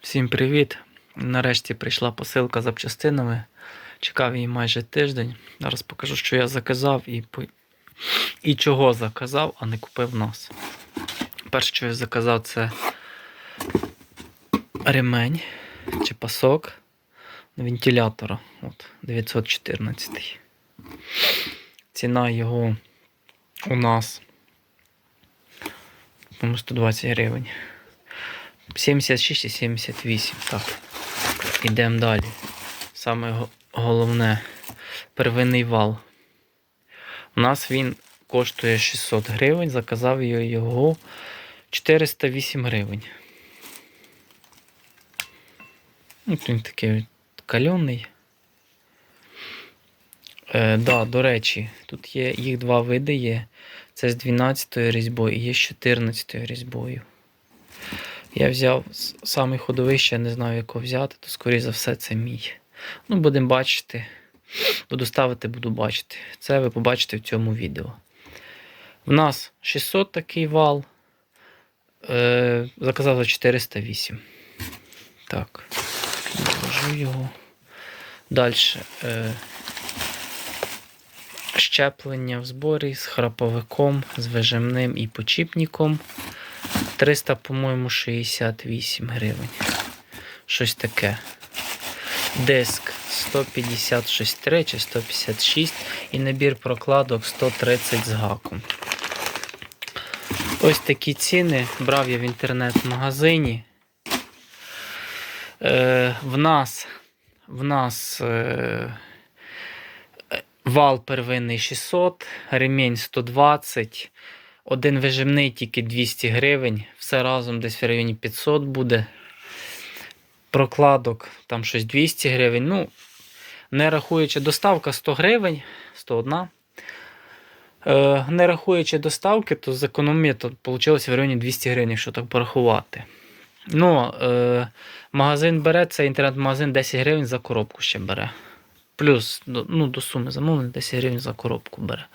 Всім привіт! Нарешті прийшла посилка запчастинами. Чекав її майже тиждень. Зараз покажу, що я заказав і, і чого заказав, а не купив нас. Перше, що я заказав, це ремень чи пасок вентилятора. От, 914. Ціна його у нас по-моєму, 120 гривень. 76 і 78. Так. Ідемо далі. Саме головне первинний вал. У нас він коштує 600 гривень, заказав я його 408 гривень. Ну, Він такий кальоний. Е, да, до речі, тут є їх два види є. Це з 12 різьбою і є з 14 різьбою. Я взяв с- самий ходовий, ще не знаю, якого взяти, то скоріше за все це мій. Ну, будемо бачити. Буду ставити, буду бачити. Це ви побачите в цьому відео. В нас 600 такий вал. Е, заказав за 408. Так. Вложу його. Далі. Е, щеплення в зборі з храповиком, з вижимним і почіпником. 300, по-моєму, 68 гривень. Щось таке. Диск 156,3 чи 156 і набір прокладок 130 з гаком. Ось такі ціни брав я в інтернет-магазині. Е, в нас, в нас е, вал первинний 600, ремінь 120, один вижимний тільки 200 гривень. Все разом десь в районі 500 буде. Прокладок там щось 200 гривень. Ну, не рахуючи доставка 100 гривень, 101. Е, не рахуючи доставки, то з економії то вийшло в районі 200 гривень, якщо так порахувати. Ну, е, магазин бере, це інтернет-магазин 10 гривень за коробку ще бере. Плюс до- ну, до суми замовлення 10 гривень за коробку бере.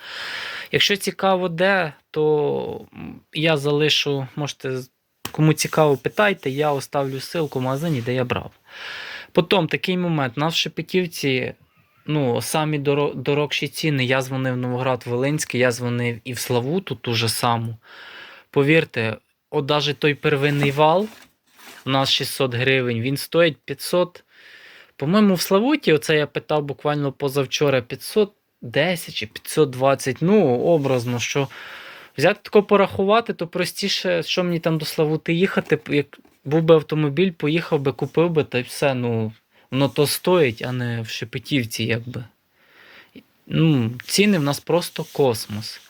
Якщо цікаво де, то я залишу, можете, кому цікаво, питайте, я оставлю ссылку в магазині, де я брав. Потім такий момент, у нас в Шепетівці ну, самі дорогші ціни. Я дзвонив в Новоград Волинський, я дзвонив і в Славуту ту же саму. Повірте, от навіть той первинний вал, у нас 600 гривень, він стоїть 500. По-моєму, в Славуті, оце я питав буквально позавчора 510 чи 520. Ну, образно, що взяти тако порахувати, то простіше, що мені там до Славути їхати, як був би автомобіль, поїхав би, купив би, та й все, ну, воно то стоїть, а не в Шепетівці, якби. Ну, ціни в нас просто космос.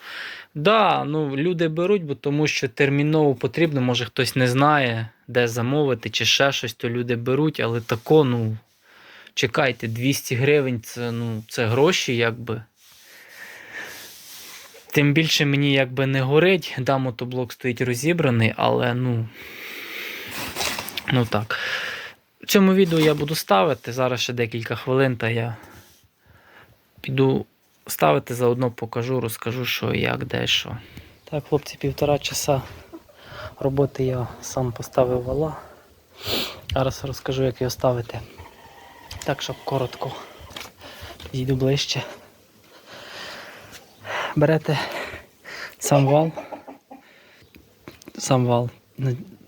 Да, ну, люди беруть, бо тому що терміново потрібно, може хтось не знає, де замовити, чи ще щось, то люди беруть, але тако, ну, чекайте, 200 гривень це, ну, це гроші, якби. Тим більше мені якби не горить, да, мотоблок стоїть розібраний, але ну. Ну так. В цьому відео я буду ставити. Зараз ще декілька хвилин, та я піду ставити, заодно покажу, розкажу, що як, де, що. Так, хлопці, півтора часа роботи я сам поставив вала. Зараз розкажу, як його ставити. Так, щоб коротко. Підійду ближче. Берете сам вал. Сам вал.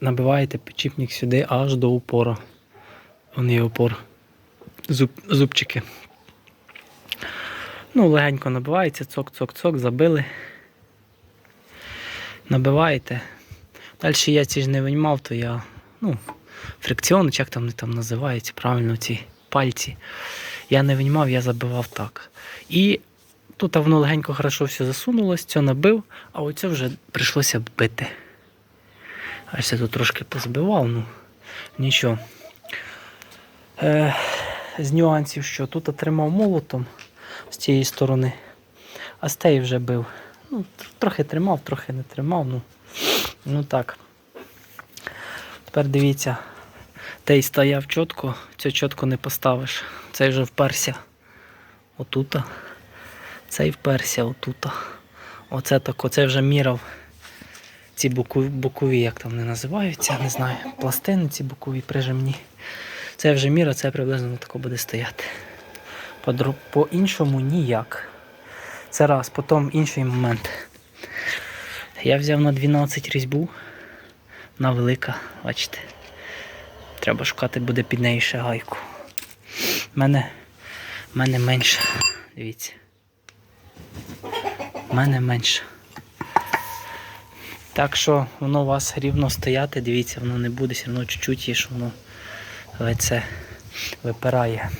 Набиваєте підчіпник сюди аж до упора. Вон є опор. Зуб, зубчики. Ну, легенько набивається, цок-цок-цок, забили. Набиваєте. Далі я ці ж не виймав, то я, ну, фрикціони, чи як там вони там називаються, правильно, ці пальці. Я не виймав, я забивав так. І тут воно легенько хорошо все засунулось, це набив, а оце вже прийшлося бити. Аж я тут трошки позбивав, ну нічого. Е, з нюансів, що тут отримав молотом з цієї сторони, а з тієї вже бив. Ну, трохи тримав, трохи не тримав. Ну, ну так. Тепер дивіться, той стояв чітко, цього чітко не поставиш. Цей вже вперся отута. Цей вперся отута. Оце так, оце вже мірав ці бокові, бокові, як там вони називаються, не знаю. Пластини ці бокові прижимні. Це вже міра, це приблизно тако буде стояти. По-іншому ніяк. Це раз, потім інший момент. Я взяв на 12 різьбу. Вона велика, бачите. Треба шукати буде під неї ще гайку. У мене, мене менше. Дивіться. У мене менше. Так що воно у вас рівно стояти, дивіться, воно не буде, все одно чуть-чуть є, що воно лице випирає.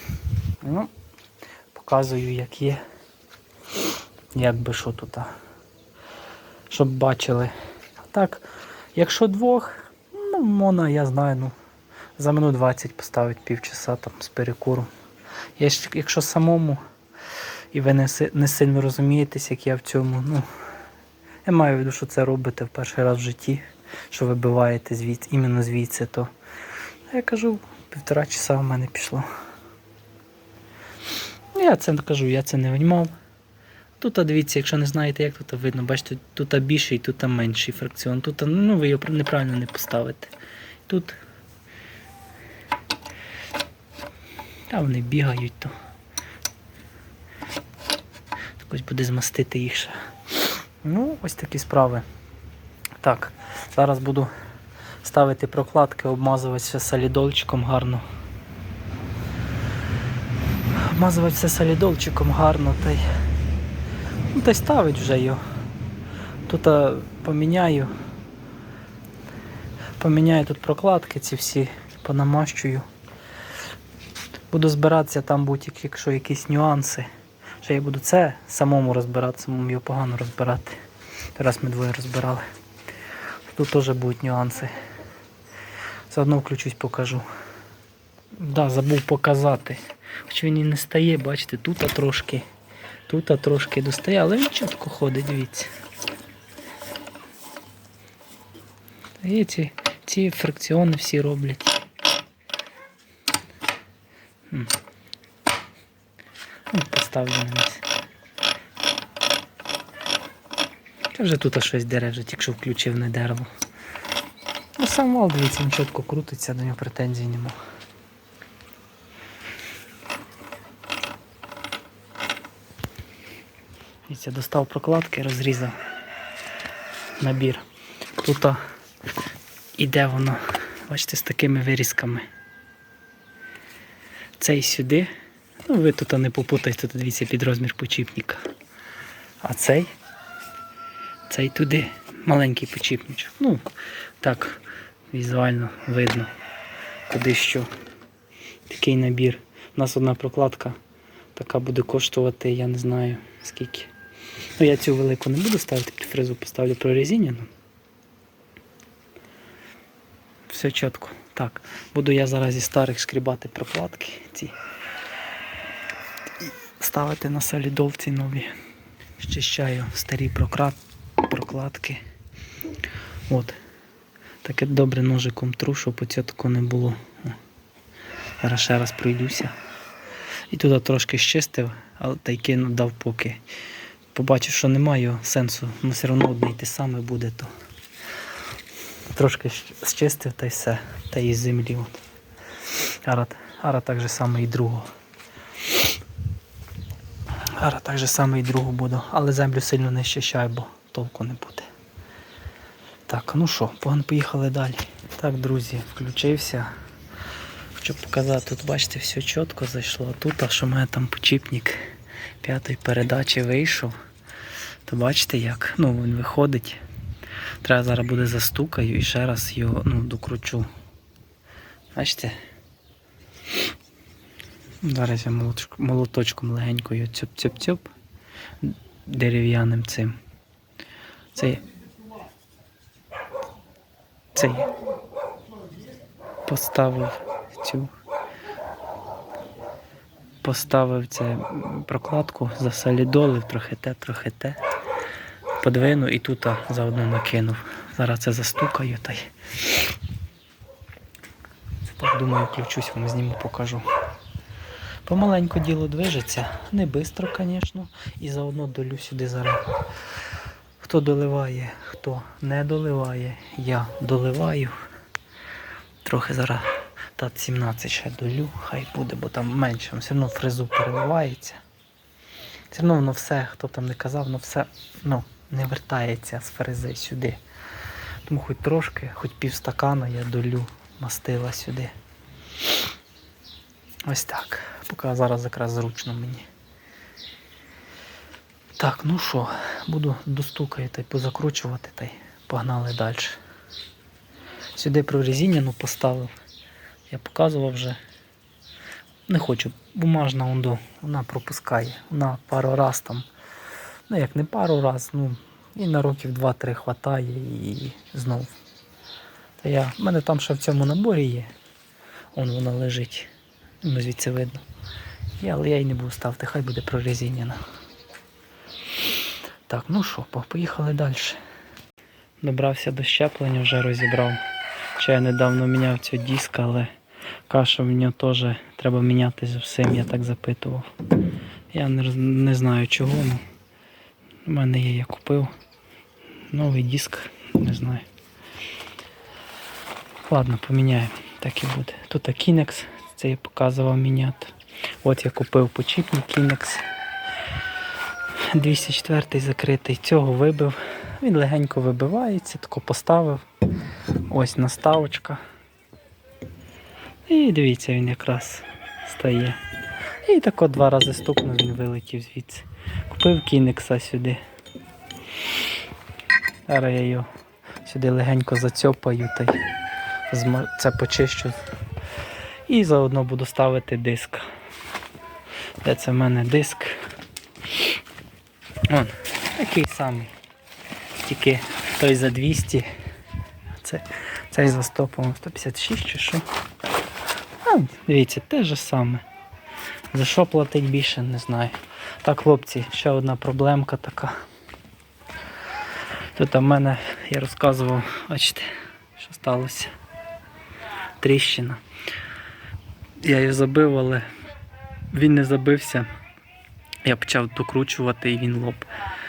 Ну, показую, як є. Як би що тут. Щоб бачили. А так, якщо двох, ну, можна, я знаю, ну, за минут 20 поставити півчаса там з перекуром. Я ж- Якщо самому і ви не, не сильно розумієтесь, як я в цьому, ну, я маю в виду, що це робите в перший раз в житті, що вибиваєте звідси, іменно звідси, то я кажу, півтора часа в мене пішло. Я це кажу, я це не виймав. Тут, дивіться, якщо не знаєте, як тут видно, бачите, тут більший, тут менший фракціон. Тут ну, ви його неправильно не поставите. Тут. А вони бігають, то. Так ось буде змастити їх ще. Ну, ось такі справи. Так, зараз буду ставити прокладки, обмазувати все солідольчиком гарно. Обмазувати все солідольчиком гарно та й. Ну, та й ставить вже його. Тут а, поміняю. Поміняю тут прокладки ці всі, понамащую. Буду збиратися там будь-які, якщо якісь нюанси. Що я буду це самому розбирати, самому його погано розбирати. Раз ми двоє розбирали. Тут теж будуть нюанси. Заодно включусь, покажу. Да, забув показати. Хоч він і не стає, бачите, тут трошки. Тут трошки достає, але він чітко ходить, дивіться. І ці, ці фрикціони всі роблять. Ну, Поставлю на місце. Це вже тут щось дере, вже тільки що включив не дерево. Ну сам вал, дивіться, він чітко крутиться, до нього претензій нема. Дивіться, достав прокладки, розрізав набір. Тут іде воно, бачите, з такими вирізками. Цей сюди. Ну, ви тут не попутайте, тут дивіться під розмір почіпника. А цей, цей туди, маленький почіпничок. Ну, так, візуально видно, куди що. Такий набір. У нас одна прокладка така буде коштувати, я не знаю скільки. Ну, я цю велику не буду ставити під фрезу, поставлю прорезинену. Все чітко. Так, буду я зараз зі старих шкрібати прокладки ці. І ставити на солідовці нові. Щищаю старі прокладки. От. Таке добре ножиком тру, щоб оце тако не було. Зараз ще раз пройдуся. І туди трошки щистив, але та й кинув дав поки. Побачив, що немає сенсу, ну все одно одне й те саме буде, то трошки зчистив та й все, та й з землі. От. Ара, ара так же само і другого. Ара так же само і другу буду, але землю сильно не щищаю, бо толку не буде. Так, ну що, погано поїхали далі. Так, друзі, включився. Хочу показати, тут бачите, все чітко зайшло. Тут, а що в мене там почіпник п'ятої передачі вийшов. То бачите як? Ну, він виходить. Треба зараз буде застукаю і ще раз його ну, докручу. Бачите? Зараз я молоточком, молоточком легенько його цьоп-цьоп-цьоп дерев'яним цим. Цей. Цей. Поставив цю. Поставив це прокладку, засолідолив трохи те, трохи те. Подвинув і тут заодно накинув. Зараз це застукаю та й. Так думаю, включусь, вам зніму, покажу. Помаленьку діло движеться, не швидко, звісно. І заодно долю сюди зараз. Хто доливає, хто не доливає, я доливаю. Трохи зараз тат 17 ще долю, хай буде, бо там менше, все одно фрезу переливається. Все одно воно все, хто там не казав, воно все ну, не вертається з фрези сюди. Тому хоч трошки, хоч пів стакана я долю мастила сюди. Ось так. Поки зараз якраз зручно мені. Так, ну що, буду достукати позакручувати та й погнали далі. Сюди прорезиняну поставив. Я показував вже. Не хочу, бумажна ондо, вона пропускає. Вона пару раз там. Ну як не пару раз, ну і на років 2-3 хватає і знов. Та я, в мене там ще в цьому наборі є. Он вона лежить. Ну, звідси видно. Я, але я її не буду ставити, хай буде прорезиняна. Так, ну що, поїхали далі. Добрався до щеплення, вже розібрав. Ще я недавно міняв цю диск, але каша в нього теж треба міняти з всім, я так запитував. Я не, не знаю чого, ну. У мене є, я купив. Новий диск, не знаю. Ладно, поміняємо, так і буде. Тут Kinex, це я показував міняти. От я купив почіпник Kinex. 204 закритий. Цього вибив. Він легенько вибивається, тако поставив. Ось наставочка. І дивіться, він якраз стає. І тако два рази стукнув, він вилетів звідси. Купив кінекса сюди. Зараз я його сюди легенько зацьопаю та й це почищу. І заодно буду ставити диск. Де це в мене диск? Вон, такий самий. Тільки той за 200. Це, цей за 100, по-моєму, 156 чи що. А, дивіться, те ж саме. За що платить більше, не знаю. Так, хлопці, ще одна проблемка така. Тут в мене, я розказував, бачите, що сталося. Тріщина. Я її забив, але він не забився. Я почав докручувати і він лоп.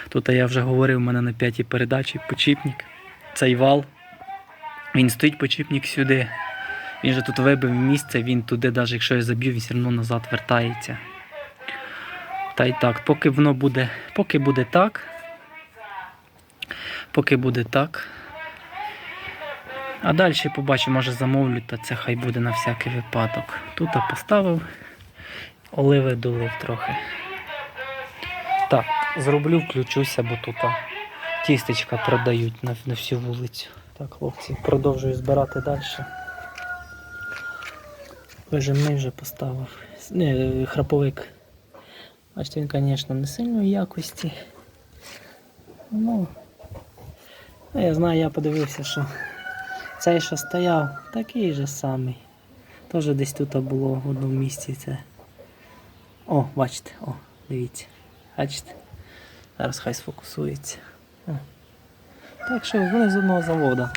Тут я вже говорив, у мене на п'ятій передачі почіпник. Цей вал. Він стоїть почіпник сюди. Він же тут вибив місце, він туди, навіть якщо я заб'ю, він все одно назад вертається. Та й так, поки воно буде, поки буде так. Поки буде так. А далі побачимо, може замовлю, та це хай буде на всякий випадок. Тут я поставив, оливи долив трохи. Так, зроблю, включуся, бо тут тістечка продають на, на всю вулицю. Так, хлопці, продовжую збирати далі. Вижимний вже поставив. Не, храповик. Бачите, він, звісно, не сильної якості. Ну, ну, я знаю, я подивився, що цей, що стояв, такий же самий. Теж десь тут було в одному місці це. О, бачите, о, дивіться. Бачите? Зараз хай сфокусується. О. Так що вони з одного заводу.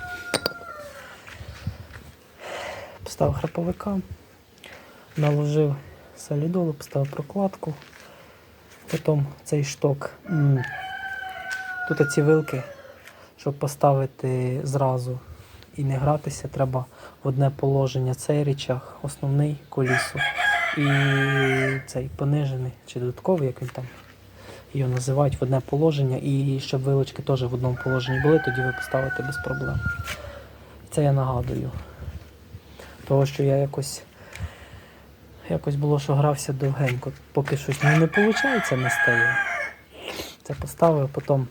Поставив храповика, наложив солідолу, поставив прокладку. Потім цей шток. Тут ці вилки, щоб поставити зразу і не гратися, треба в одне положення цей речах, основний колісо і цей понижений чи додатковий, як він там його називають в одне положення, і щоб вилочки теж в одному положенні були, тоді ви поставите без проблем. Це я нагадую. Того, що я якось якось було, що грався довгенько, поки щось не виходить, не стає. Це поставив, потім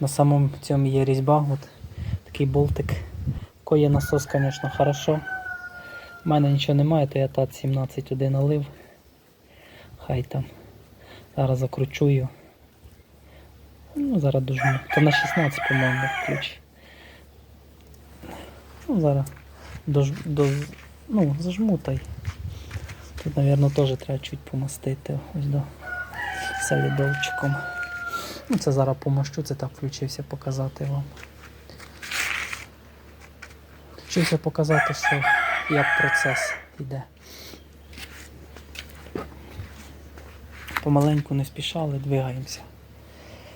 на самому цьому є різьба, от такий болтик. Ко є насос, звісно, хорошо. У мене нічого немає, то я тат 17 туди налив. Хай там. Зараз закручу його. Ну, зараз дожму. То на 16, по-моєму, ключ. Ну, зараз дож, до, ну, зажму та й. Тут, мабуть, теж треба чуть помастити ось до солідовчиком. Ну, це зараз помащу, це так включився показати вам. Включився показати, що як процес йде. Помаленьку не спішали, двигаємося.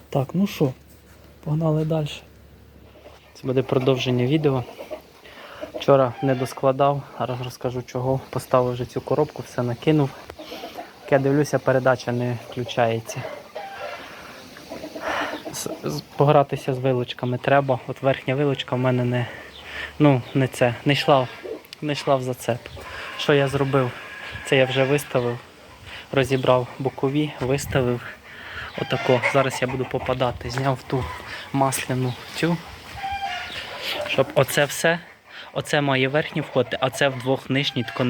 Так, ну що, Погнали далі. Це буде продовження відео. Вчора не доскладав, зараз розкажу чого. Поставив вже цю коробку, все накинув. Як я дивлюся, передача не включається. Погратися з вилочками треба. От верхня вилочка в мене не, ну, не це, не йшла, не йшла в зацеп. Що я зробив? Це я вже виставив, розібрав бокові, виставив. Отако. Зараз я буду попадати. Зняв ту масляну цю. Щоб оце все, оце має верхній входити, а це вдвох нижній тако,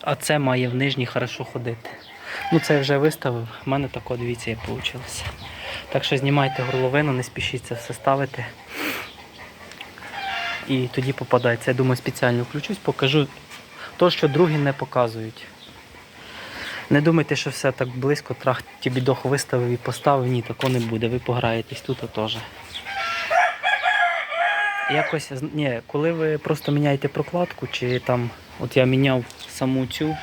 а це має в нижній хорошо ходити. Ну це я вже виставив. У мене тако, дивіться, як вийшло. Так що знімайте горловину, не спішіть це все ставити. І тоді попадається. Я думаю, спеціально включусь, покажу то, що другі не показують. Не думайте, що все так близько, трах тібідох виставив і поставив. Ні, такого не буде. Ви пограєтесь тут теж. Якось, ні, коли ви просто міняєте прокладку, чи там, от я міняв саму цю,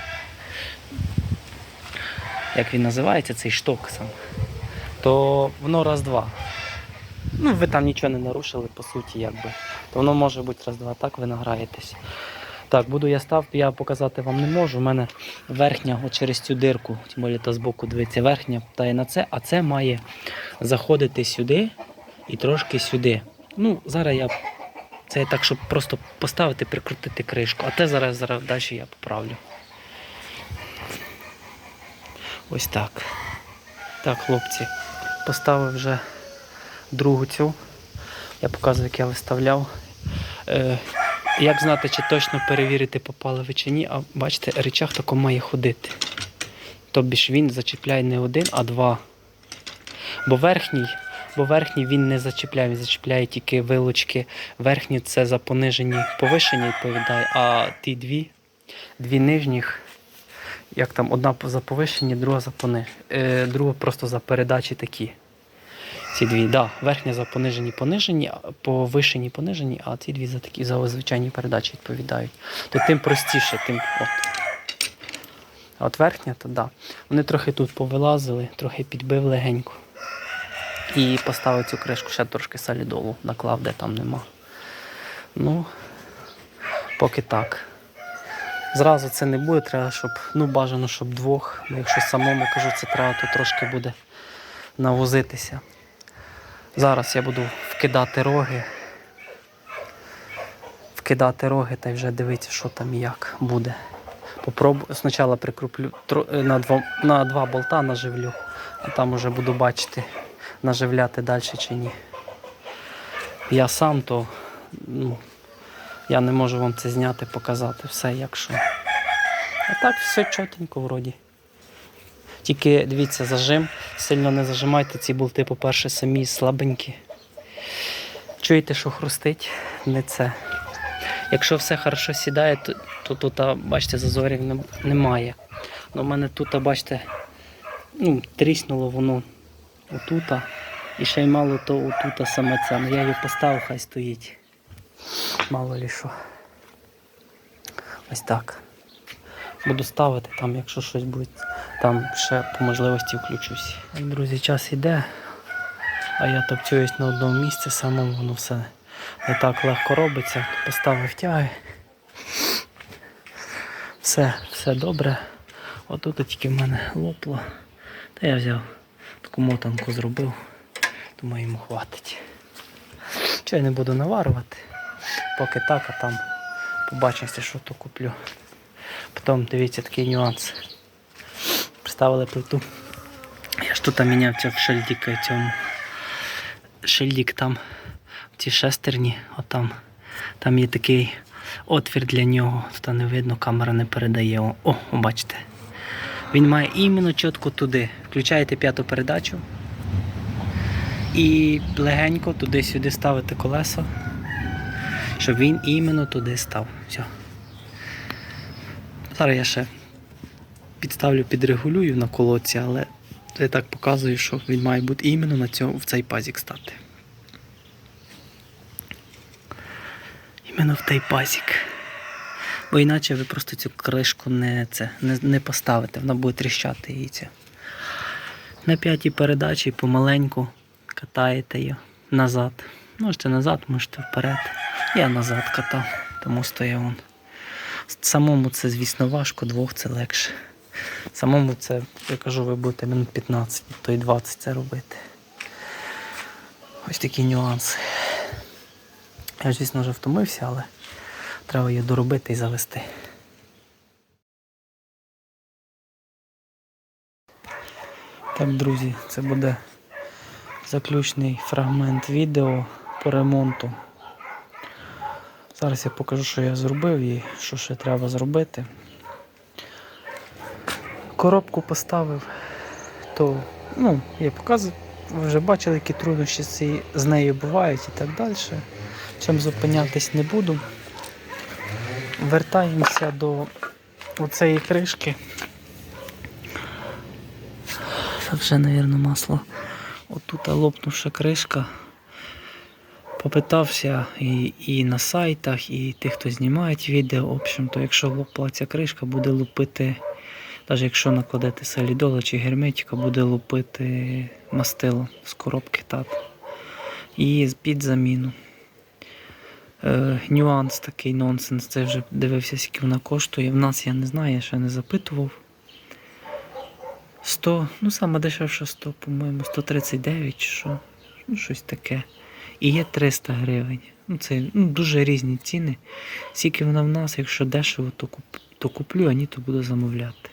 як він називається, цей шток сам, то воно раз-два. Ну, ви там нічого не нарушили, по суті, якби. То воно може бути раз-два, так ви награєтесь. Так, буду я став, я показати вам не можу. У мене верхня от через цю дирку, тим більше то збоку дивиться, верхня та на це, а це має заходити сюди і трошки сюди. Ну, зараз я це так, щоб просто поставити, прикрутити кришку, а те зараз, зараз далі я поправлю. Ось так. Так, хлопці, поставив вже другу цю. Я показую, як я виставляв. Е, як знати, чи точно перевірити, попали ви чи ні, а бачите, речах тако має ходити. Тобі ж він зачіпляє не один, а два. Бо верхній, бо верхній він не зачіпляє, він зачіпляє тільки вилочки. Верхні це за понижені повишення відповідає, а ті дві, дві нижніх, як там одна за повишені, друга за понижені. Е, друга просто за передачі такі. Ці дві, да, верхня за понижені понижені, повишені понижені, а ці дві за такі за звичайні передачі відповідають. То тим простіше, тим от. От верхня, то да. Вони трохи тут повилазили, трохи підбив легенько. І поставив цю кришку, ще трошки солідолу наклав, де там нема. Ну, поки так. Зразу це не буде, треба, щоб, ну бажано, щоб двох. Якщо самому кажу, це треба, то трошки буде навозитися. Зараз я буду вкидати роги. Вкидати роги та й вже дивитися, що там і як буде. Попробую. Спочатку прикріплю е, на два, на два болта наживлю, а там уже буду бачити, наживляти далі чи ні. Я сам то ну, я не можу вам це зняти, показати все як що. А так все чотенько вроді. Тільки дивіться, зажим, сильно не зажимайте, ці болти, по-перше, самі слабенькі. Чуєте, що хрустить? Не це. Якщо все хорошо сідає, то, то тут, бачите, зазорів немає. Ну, у мене тут, бачите, ну, тріснуло воно отута. І ще й мало то отута саме це. Ну я її поставив, хай стоїть. Мало лі що. Ось так. Буду ставити там, якщо щось буде, там ще по можливості включусь. Друзі, час іде, а я топчуюсь на одному місці, самому воно все не так легко робиться. Поставив тяги. Все, все добре. Отут тільки в мене лопло. Та я взяв таку мотанку зробив, думаю йому хватить. Що я не буду наварювати, поки так, а там побачимося, що то куплю. Потім дивіться такий нюанс. Поставили плиту. Я ж тут міняв в шильдик цьому. Шильдик там, в цій шестерні, отам. Там є такий отвір для нього. Тут не видно, камера не передає. О, бачите. Він має іменно чітко туди. Включаєте п'яту передачу. І легенько туди-сюди ставите колесо, щоб він іменно туди став. Все. Зараз я ще підставлю, підрегулюю на колодці, але я так показую, що він має бути іменно на цьому, в цей пазік стати. Іменно в той пазік. Бо іначе ви просто цю кришку не, це, не, не поставите, вона буде тріщати її. Ця. На п'ятій передачі помаленьку катаєте її назад. Можете назад, можете вперед. Я назад катав, тому стояв он. Самому це, звісно, важко, двох це легше. Самому це, я кажу, ви будете минут 15, то й 20 це робити. Ось такі нюанси. Я звісно, вже втомився, але треба її доробити і завести. Так, друзі, це буде заключний фрагмент відео по ремонту. Зараз я покажу, що я зробив і що ще треба зробити. Коробку поставив, то ну, я показую, ви вже бачили, які труднощі з нею бувають і так далі. Чим зупинятись не буду. Вертаємося до оцеї кришки. Це вже, мабуть, масло. Отут лопнувша кришка. Попитався і, і на сайтах, і тих, хто знімає відео. В общем, то якщо лопла ця кришка, буде лупити, навіть якщо накладати солідола чи герметика, буде лупити мастило з коробки тат. І під заміну. Е, нюанс такий нонсенс. Це вже дивився, скільки вона коштує. В нас я не знаю, я ще не запитував. 100, ну саме дешевше 100, по-моєму, 139 чи що. Ну, щось таке. І є 300 гривень. Ну, це ну, дуже різні ціни. Скільки вона в нас, якщо дешево, то, куп, то куплю, а ні, то буду замовляти.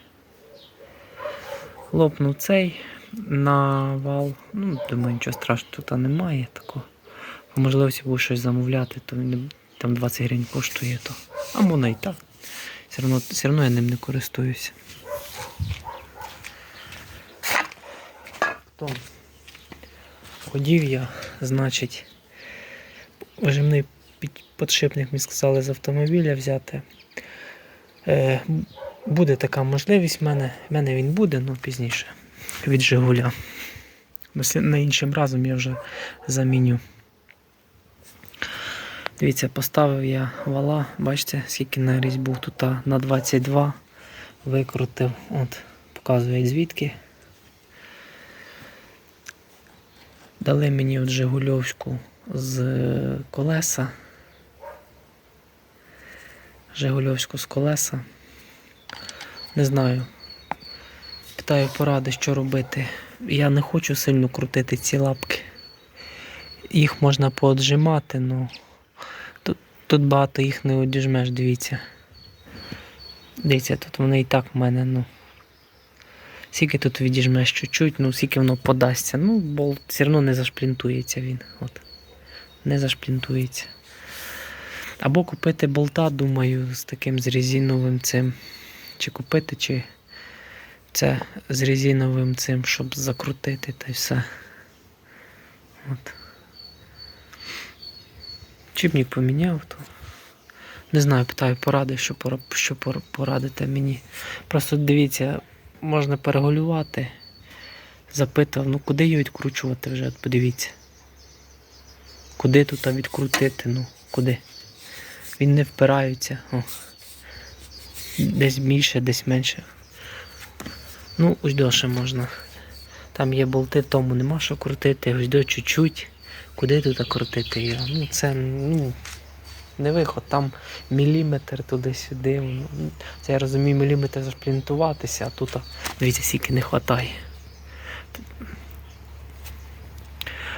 Лопнув цей на вал. Ну, думаю, нічого страшного тут немає такого. По можливості буду щось замовляти, то він там 20 гривень коштує, то. А можна і так. Все одно, все одно я ним не користуюся. То ходів я, значить, вижимний під- подшипник мені сказали з автомобіля взяти. Е, буде така можливість в мене. В мене він буде, але пізніше. Від Жигуля. На іншим разом я вже заміню. Дивіться, поставив я вала, бачите, скільки нарізь був тут на 22. Викрутив, от, показує звідки. Дали мені от Жигульовську з е, колеса. Жигульовську з колеса. Не знаю. Питаю поради, що робити. Я не хочу сильно крутити ці лапки. Їх можна пооджимати, але тут, багато їх не одіжмеш, дивіться. Дивіться, тут вони і так в мене, ну. Скільки тут відіжмеш чуть-чуть, ну скільки воно подасться. Ну, болт все одно не зашплінтується він. От. Не зашплінтується. Або купити болта, думаю, з таким з резиновим цим. Чи купити, чи це з резиновим цим, щоб закрутити та й все. От. Чим поміняв, то. Не знаю, питаю поради, що, що порадите мені. Просто дивіться, можна перегулювати. Запитав, ну куди його відкручувати вже, от подивіться. Куди тут відкрутити, ну, куди? Він не впирається. О. Десь більше, десь менше. Ну, ось довше можна. Там є болти, тому нема що крутити, ось до чуть-чуть. Куди тут крутити його? Ну, це ну, не виход, там міліметр туди-сюди. ну, Це я розумію, міліметр зашплінтуватися, а тут, дивіться, скільки не вистачає.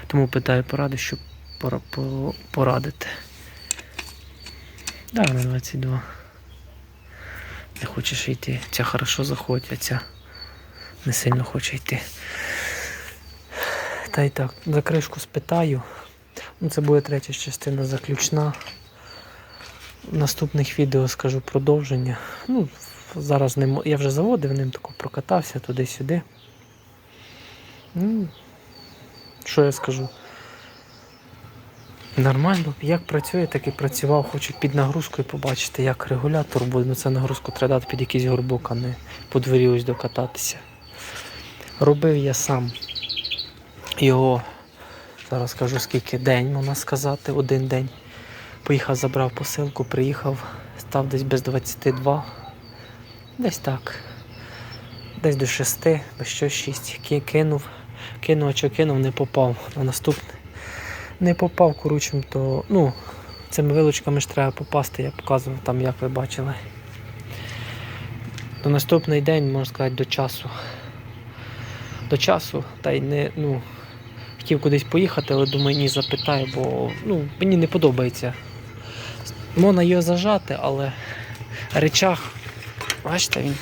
Тому питаю поради, щоб пора- по- порадити. Да, на 22. Не хочеш йти. Ця хорошо заходить, а ця не сильно хоче йти. Та й так, за кришку спитаю. Ну, це буде третя частина заключна. В наступних відео скажу продовження. Ну, зараз не я вже заводив, ним тако прокатався туди-сюди. Ну, що я скажу? Нормально, як працює, так і працював. Хочу під нагрузкою побачити, як регулятор буде. Ну це нагрузку треба дати під якийсь горбок, а не по дворі ось докататися. Робив я сам його, зараз скажу скільки день, можна сказати, один день. Поїхав, забрав посилку, приїхав, став десь без 22. Десь так. Десь до 6, без що 6. Кинув, кинув, а що кинув, не попав на наступний. Не попав коротше, то ну, цими вилочками ж треба попасти, я показував там, як ви бачили. До наступний день, можна сказати, до часу. До часу, та й не, ну, хотів кудись поїхати, але думаю, ні, запитаю, бо ну, мені не подобається. Можна його зажати, але речах, бачите, він,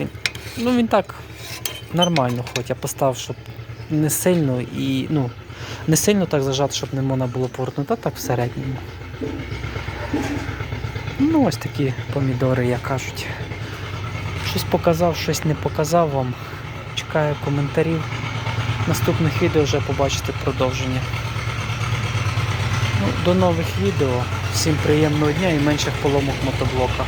він, ну, він так нормально, хоч я поставив, щоб не сильно і ну, не сильно так зажати, щоб не можна було повернути, а так в. Ну, ось такі помідори, як кажуть. Щось показав, щось не показав вам. Чекаю коментарів. Наступних відео вже побачите продовження. Ну, до нових відео. Всім приємного дня і менших поломок мотоблока.